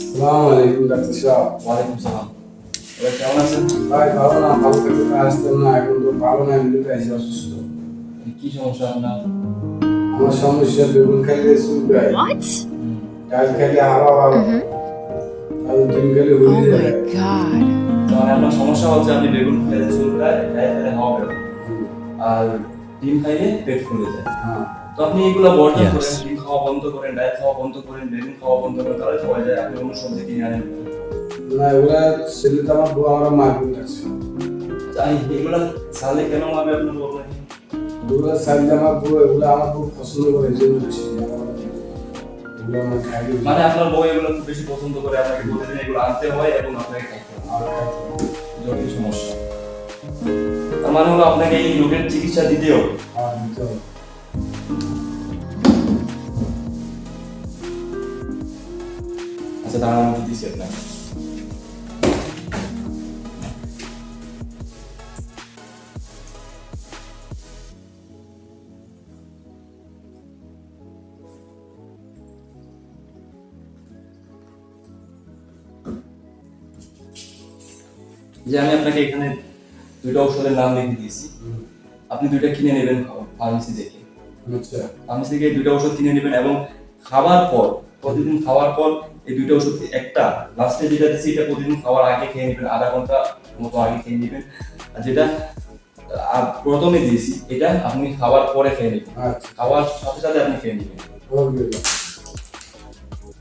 সালাম আলাইকুম ডাক্তার সাহেব ওয়ালাইকুম সালাম এবার কেমন আছেন? ভাই ভালো না? ভালো থাকতে আসতেন না এখন তো ভালো না এমনিতে আছি অসুস্থ। কি সমস্যা আপনার? আমার সমস্যা বেগুন খাইলে চুলকায় What? ডাল খাইলে হাওয়া ভালো আর ডিম খেলে Oh হয়ে my যায় god. তাহলে আপনার সমস্যা হচ্ছে আপনি বেগুন খেলে চুলকায় ডাল খেলে হাওয়া। আর ডিম খাইলে পেট ফুলে যায়। হ্যাঁ তো আপনি এগুলো বর্জন করেন ডিম খাওয়া বন্ধ করেন ডাল খাওয়া বন্ধ করেন বেগুন খাওয়া বন্ধ করেন তাহলে সবাই যায়। আপনি অন্য সবজি কিনে আনেন। না এগুলা ছেলে তো আমার বউ আমরা মারপিট আছে তাই এগুলো ছাড়লে কেন হবে আপনার বলবেন এগুলা চাইলে আমার বউ এগুলা আমার খুব পছন্দ করে এই জন্য বেশি মানে আপনার বই এগুলো খুব বেশি পছন্দ করে আপনাকে প্রতিদিন এগুলো আনতে হয় এবং আপনাকে খাইতে হয়। সমস্যা। তার মানে হলো আপনাকে এই রোগের চিকিৎসা দিতে হবে আর দিতে হবে। আচ্ছা তার আমি দিতেছি আপনাকে। যে আমি আপনাকে এখানে দুইটা ঔষধের নাম লিখে দিয়েছি। আপনি দুইটা কিনে নেবেন ফার্মেসি থেকে। আচ্ছা। ফার্মেসি থেকে দুইটা ওষুধ কিনে নেবেন এবং খাবার পর প্রতিদিন খাওয়ার পর এই দুইটা ওষুধ একটা লাস্টে যেটা দিচ্ছি এটা প্রতিদিন খাওয়ার আগে খেয়ে নেবেন আধা ঘণ্টা মতো আগে খেয়ে নেবেন। আর যেটা প্রথমে দিয়েছি এটা আপনি খাওয়ার পরে খেয়ে নেবেন। আচ্ছা। খাওয়ার সাথে সাথে আপনি খেয়ে নেবেন।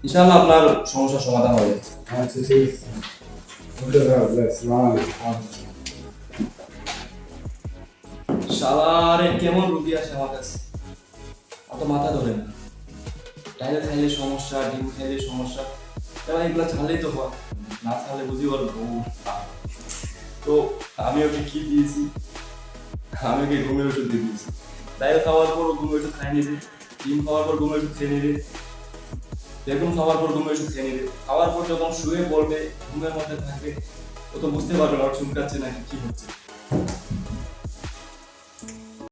ইনশাআল্লাহ আপনার সমস্যার সমাধান হবে আচ্ছা ঠিক আছে। শালারে কেমন রুগী আসে আমার কাছে? অত মাথা ধরে না। ডাইল খাইলে সমস্যা, ডিম খাইলে সমস্যা, এবার এগুলো ছাড়লেই তো হয়। না ছাড়লে বুঝি বউ তো আমি ওকে কি দিয়েছি? আমি ওকে ঘুমের ওষুধ দিয়ে দিয়েছি। ডাইল খাওয়ার পর ও ঘুমের ওষুধ খাই নিবে ডিম খাওয়ার পর ঘুমের ওষুধ খেয়ে নেবে বেগুন খাওয়ার পর ঘুমের ওষুধ খেয়ে নেবে খাওয়ার পর যখন শুয়ে পড়বে, ঘুমের মধ্যে থাকবে, ও তো বুঝতে পারবে না, ওর চুলকাচ্ছে নাকি, কি হচ্ছে।